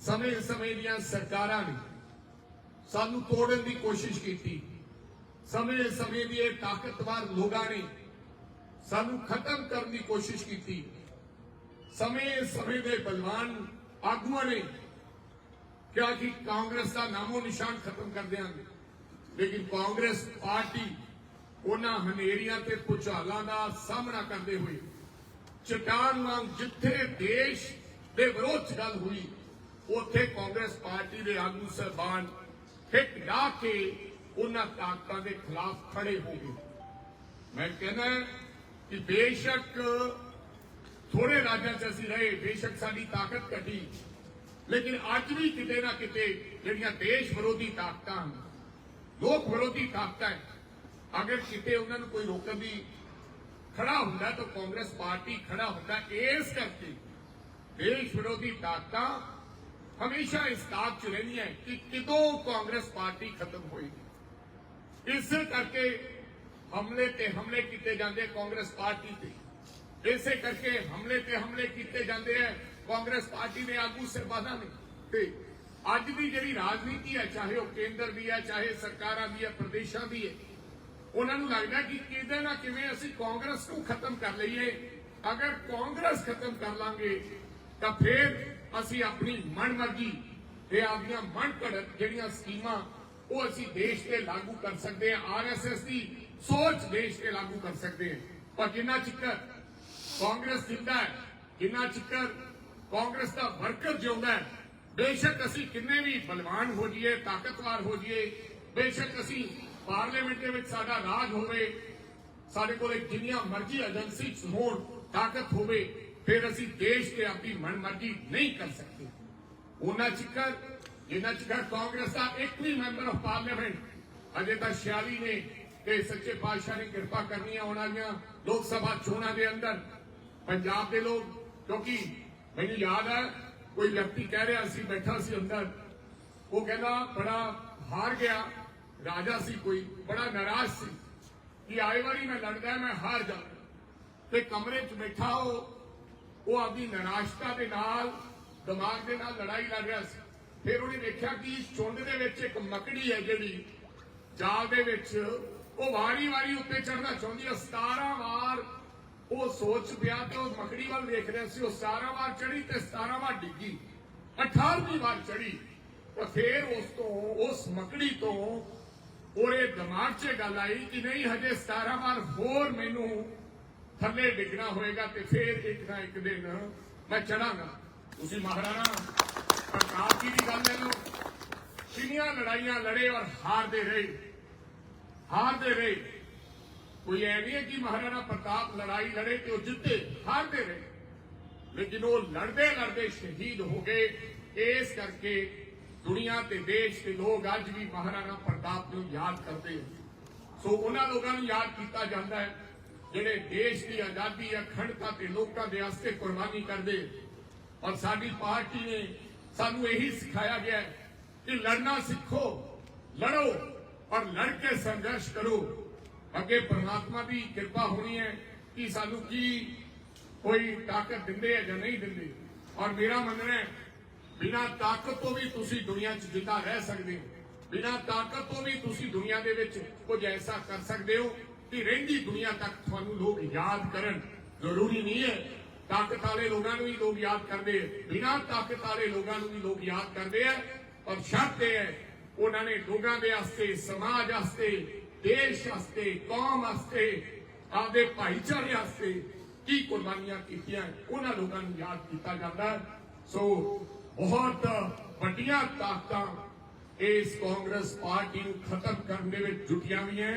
ਸਮੇਂ-ਸਮੇਂ ਦੀਆਂ ਸਰਕਾਰਾਂ ਨੇ ਸਾਨੂੰ ਤੋੜਨ ਦੀ ਕੋਸ਼ਿਸ਼ ਕੀਤੀ। ਸਮੇਂ-ਸਮੇਂ ਦੇ ਤਾਕਤਵਰ ਲੋਕਾਂ ਨੇ ਸਾਨੂੰ ਖਤਮ ਕਰਨ ਦੀ ਕੋਸ਼ਿਸ਼ ਕੀਤੀ। ਸਮੇਂ-ਸਮੇਂ ਦੇ ਬਲਵਾਨ ਆਗੂਆਂ ਨੇ ਕਿਹਾ ਕਿ ਕਾਂਗਰਸ ਦਾ ਨਾਮੋ ਨਿਸ਼ਾਨ ਖਤਮ ਕਰ ਦਿਆਂਗੇ। ਲੇਕਿਨ ਕਾਂਗਰਸ ਪਾਰਟੀ ਉਹਨਾਂ ਹਨੇਰੀਆਂ ਤੇ ਪੁਚਾਲਾਂ ਦਾ ਸਾਹਮਣਾ ਕਰਦੇ ਹੋਏ, ਚਟਾਨ ਵਾਂਗ ਜਿੱਥੇ ਦੇਸ਼ ਦੇ ਵਿਰੋਧ 'ਚ ਗੱਲ ਹੋਈ ਉੱਥੇ ਕਾਂਗਰਸ ਪਾਰਟੀ ਦੇ ਆਗੂ ਸਹਿਬਾਨ ਹਿੱਟ ਡਾ ਕੇ ਉਹਨਾਂ ਤਾਕਤਾਂ ਦੇ ਖਿਲਾਫ ਖੜੇ ਹੋ ਗਏ। ਮੈਂ ਕਹਿੰਦਾ ਕਿ ਬੇਸ਼ੱਕ ਥੋੜੇ ਰਾਜਾਂ 'ਚ ਅਸੀਂ ਰਹੇ, ਬੇਸ਼ੱਕ ਸਾਡੀ ਤਾਕਤ ਘਟੀ। ਲੇਕਿਨ ਅੱਜ ਵੀ ਕਿਤੇ ਨਾ ਕਿਤੇ ਜਿਹੜੀਆਂ ਦੇਸ਼ ਵਿਰੋਧੀ ਤਾਕਤਾਂ ਹਨ, ਲੋਕ ਵਿਰੋਧੀ ਤਾਕਤਾਂ ਅਗਰ ਕਿਤੇ ਉਹਨਾਂ ਨੂੰ ਕੋਈ ਰੋਕਣ ਦੀ ਖੜਾ ਹੁੰਦਾ ਤਾਂ ਕਾਂਗਰਸ ਪਾਰਟੀ ਖੜਾ ਹੁੰਦਾ। ਇਸ ਕਰਕੇ ਦੇਸ਼ ਵਿਰੋਧੀ ਤਾਕਤਾਂ ਹਮੇਸ਼ਾ ਇਸ ਤਾਕ ਚ ਰਹਿੰਦੀਆਂ ਕਿ ਕਿਦੋਂ ਕਾਂਗਰਸ ਪਾਰਟੀ ਖਤਮ ਹੋਏਗੀ ਇਸੇ ਕਰਕੇ ਹਮਲੇ ਤੇ ਹਮਲੇ ਕੀਤੇ ਜਾਂਦੇ ਕਾਂਗਰਸ ਪਾਰਟੀ ਤੇ। ਇਸੇ ਕਰਕੇ ਹਮਲੇ ਤੇ ਹਮਲੇ ਕੀਤੇ ਜਾਂਦੇ ਹੈ ਕਾਂਗਰਸ ਪਾਰਟੀ ਦੇ ਆਗੂ ਸਰਬਾਨਾ ਨੇ। ਤੇ ਅੱਜ ਦੀ ਜਿਹੜੀ ਰਾਜਨੀਤੀ ਹੈ ਚਾਹੇ ਉਹ ਕੇਂਦਰ ਦੀ ਹੈ ਚਾਹੇ ਸਰਕਾਰਾਂ ਦੀ ਹੈ ਪ੍ਰਦੇਸ਼ਾਂ ਦੀ ਹੈ ਉਹਨਾਂ ਨੂੰ ਲੱਗਦਾ ਕਿ ਕਿਤੇ ਨਾ ਕਿਵੇਂ ਅਸੀਂ ਕਾਂਗਰਸ ਨੂੰ ਖਤਮ ਕਰ ਲਈਏ। ਅਗਰ ਕਾਂਗਰਸ ਖਤਮ ਕਰ ਲਾਂਗੇ ਤਾਂ ਫਿਰ ਅਸੀਂ ਆਪਣੀ ਮਨਮਰਜ਼ੀ ਤੇ ਆਪਣੀਆਂ ਮਨ ਘੜਤ ਜਿਹੜੀਆਂ ਸਕੀਮਾਂ ਉਹ ਅਸੀਂ ਦੇਸ਼ ਤੇ ਲਾਗੂ ਕਰ ਸਕਦੇ ਹਾਂ ਆਰਐਸਐਸ ਦੀ ਸੋਚ ਦੇਸ਼ ਤੇ ਲਾਗੂ ਕਰ ਸਕਦੇ ਹਾਂ। ਪਰ ਜਿੰਨਾ ਚਿਕਰ ਕਾਂਗਰਸ ਜਿੰਦਾ ਹੈ, ਜਿੰਨਾ ਚਿਕਰ ਕਾਂਗਰਸ ਦਾ ਵਰਕਰ ਜਿਉਂਦਾ ਹੈ, ਬੇਸ਼ੱਕ ਅਸੀਂ ਕਿੰਨੇ ਵੀ ਬਲਵਾਨ ਹੋ ਜਾਈਏ, ਤਾਕਤਵਰ ਹੋ ਜਾਈਏ, ਬੇਸ਼ੱਕ ਅਸੀਂ ਪਾਰਲੀਮੈਂਟ ਦੇ ਵਿੱਚ ਸਾਡਾ ਰਾਜ ਹੋਵੇ, ਸਾਡੇ ਕੋਲ ਜਿੰਨੀਆਂ ਮਰਜ਼ੀ ਏਜੰਸੀ ਹੋਣ, ਤਾਕਤ ਹੋਵੇ ਫਿਰ ਅਸੀਂ ਦੇਸ਼ ਤੇ ਆਪਣੀ ਮਨਮਰਜ਼ੀ ਨਹੀਂ ਕਰ ਸਕਦੇ ਉਹਨਾਂ ਚਿਕਰ ਜਿੰਨਾ ਚਿਕਰ ਕਾਂਗਰਸ ਦਾ ਇੱਕ ਵੀ ਮੈਂਬਰ ਆਫ ਪਾਰਲੀਮੈਂਟ ਅਜੇ ਤਾਂ 46 ਨੇ ਤੇ ਸੱਚੇ ਪਾਤਸ਼ਾਹ ਨੇ ਕਿਰਪਾ ਕਰਨੀ ਆ ਉਹਨਾਂ ਦੀਆਂ ਲੋਕ ਸਭਾ ਚੋਣਾਂ ਦੇ ਅੰਦਰ ਪੰਜਾਬ ਦੇ ਲੋਕ ਕਿਉਂਕਿ ਮੈਨੂੰ ਯਾਦ ਹੈ ਕੋਈ ਵਿਅਕਤੀ ਕਹਿ ਰਿਹਾ ਸੀ ਬੈਠਾ ਸੀ ਅੰਦਰ ਉਹ ਕਹਿੰਦਾ ਬੜਾ ਹਾਰ ਗਿਆ ਰਾਜਾ ਸੀ ਕੋਈ ਬੜਾ ਨਾਰਾਜ਼ ਸੀ ਕਿ ਆਏ ਵਾਰੀ ਮੈਂ ਲੜਦਾ ਮੈਂ ਹਾਰ ਜਾ ਤੇ ਕਮਰੇ 'ਚ ਬੈਠਾ ਉਹ ਉਹ ਆਪਣੀ ਨਿਰਾਸ਼ਤਾ ਦੇ ਨਾਲ, ਦਿਮਾਗ ਦੇ ਨਾਲ ਲੜਾਈ ਲੜ ਰਿਹਾ ਸੀ। ਫਿਰ ਉਹਨੇ ਵੇਖਿਆ ਕਿ ਚੁੰਡ ਦੇ ਵਿੱਚ ਇੱਕ ਮਕੜੀ ਹੈ ਜਿਹੜੀ ਜਾਲ ਦੇ ਵਿੱਚ ਉਹ ਵਾਰੀ-ਵਾਰੀ ਉੱਤੇ ਚੜਨਾ ਚਾਹੁੰਦੀ ਹੈ। 17 ਵਾਰ ਉਹ ਸੋਚ ਪਿਆ ਤੇ ਉਹ ਮਕੜੀ ਵੱਲ ਵੇਖ ਰਿਹਾ ਸੀ। ਉਹ 17 ਵਾਰ ਚੜੀ ਤੇ 17 ਵਾਰ ਡਿੱਗੀ। 18ਵੀਂ ਵਾਰ ਚੜੀ ਤਾਂ ਫਿਰ ਉਸ ਤੋਂ, ਉਸ ਮਕੜੀ ਤੋਂ ਉਹਦੇ ਦਿਮਾਗ 'ਚ ਗੱਲ ਆਈ ਕਿ ਨਹੀਂ, ਹਜੇ 17 ਵਾਰ ਹੋਰ ਮੈਨੂੰ ਥੱਲੇ ਡਿੱਗਣਾ ਹੋਏਗਾ ਤੇ ਫੇਰ ਇੱਕ ਨਾ ਇੱਕ ਦਿਨ ਮੈਂ ਚੜਾਂਗਾ। ਤੁਸੀਂ ਮਹਾਰਾਣਾ, ਪ੍ਰਤਾਪ ਜੀ ਦੀ ਗੱਲ ਲੈ ਲਓ। ਕਿੰਨੀਆਂ ਲੜਾਈਆਂ ਲੜੇ ਔਰ ਹਾਰਦੇ ਰਹੇ। ਹਾਰਦੇ ਰਹੇ। ਕੋਈ ਐ ਨਹੀਂ ਹੈ ਕਿ ਮਹਾਰਾਣਾ ਪ੍ਰਤਾਪ ਲੜਾਈ ਲੜੇ ਤੇ ਉਹ ਜਿੱਤੇ, ਹਾਰਦੇ ਰਹੇ। ਲੇਕਿਨ ਉਹ ਲੜਦੇ ਲੜਦੇ ਸ਼ਹੀਦ ਹੋ ਗਏ। ਇਸ ਕਰਕੇ ਦੁਨੀਆ ਤੇ ਦੇਸ਼ ਦੇ ਲੋਕ ਅੱਜ ਵੀ ਮਹਾਰਾਣਾ ਪ੍ਰਤਾਪ ਨੂੰ ਯਾਦ ਕਰਦੇ ਸੋ ਉਹਨਾਂ ਲੋਕਾਂ ਨੂੰ ਯਾਦ ਕੀਤਾ ਜਾਂਦਾ ਹੈ। ਜਿਹੜੇ ਦੇਸ਼ ਦੀ ਆਜ਼ਾਦੀ ਅਖੰਡਤਾ ਤੇ ਲੋਕਾਂ ਦੇ ਵਾਸਤੇ ਕੁਰਬਾਨੀ ਕਰਦੇ। ਔਰ ਸਾਡੀ ਪਾਰਟੀ ਨੇ ਸਾਨੂੰ ਇਹੀ ਸਿਖਾਇਆ ਗਿਆ ਕਿ ਲੜਨਾ ਸਿੱਖੋ, ਲੜੋ ਔਰ ਲੜ ਕੇ ਸੰਘਰਸ਼ ਕਰੋ। ਅੱਗੇ ਪਰਮਾਤਮਾ ਦੀ ਕਿਰਪਾ ਹੋਣੀ ਹੈ ਕਿ ਸਾਨੂੰ ਕੀ ਕੋਈ ਤਾਕਤ ਦਿੰਦੇ ਹੈ ਜਾਂ ਨਹੀਂ ਦਿੰਦੇ। ਔਰ ਮੇਰਾ ਮੰਨਣਾ ਹੈ, ਬਿਨਾ ਤਾਕਤ ਤੋਂ ਵੀ ਤੁਸੀਂ ਦੁਨੀਆ 'ਚ ਜਿੰਦਾ ਰਹਿ ਸਕਦੇ ਹੋ। ਬਿਨਾਂ ਤਾਕਤ ਤੋਂ ਵੀ ਤੁਸੀਂ ਦੁਨੀਆ ਦੇ ਵਿੱਚ ਕੁਝ ਐਸਾ ਕਰ ਸਕਦੇ ਹੋ ਕਿ ਰਹਿੰਦੀ ਦੁਨੀਆ ਤੱਕ ਤੁਹਾਨੂੰ ਲੋਕ ਯਾਦ ਕਰਨ ਜ਼ਰੂਰੀ ਨਹੀਂ ਹੈ ਤਾਕਤ ਵਾਲੇ ਲੋਕਾਂ ਨੂੰ ਵੀ ਲੋਕ ਯਾਦ ਕਰਦੇ ਆ ਬਿਨਾਂ ਤਾਕਤ ਵਾਲੇ ਲੋਕਾਂ ਨੂੰ ਵੀ ਲੋਕ ਯਾਦ ਕਰਦੇ ਆ ਪਰ ਸ਼ਰਤ ਇਹ ਹੈ ਉਹਨਾਂ ਨੇ ਲੋਕਾਂ ਦੇ ਵਾਸਤੇ ਸਮਾਜ ਵਾਸਤੇ ਦੇਸ਼ ਵਾਸਤੇ ਕੌਮ ਵਾਸਤੇ ਆਪਦੇ ਭਾਈਚਾਰੇ ਵਾਸਤੇ ਕੀ ਕੁਰਬਾਨੀਆਂ ਕੀਤੀਆਂ ਉਹਨਾਂ ਲੋਕਾਂ ਨੂੰ ਯਾਦ ਕੀਤਾ ਜਾਂਦਾ ਹੈ। ਸੋ ਬਹੁਤ ਵੱਡੀਆਂ ਤਾਕਤਾਂ ਇਸ ਕਾਂਗਰਸ ਪਾਰਟੀ ਨੂੰ ਖਤਮ ਕਰਨ ਦੇ ਵਿੱਚ ਜੁਟੀਆਂ ਹੋਈਆਂ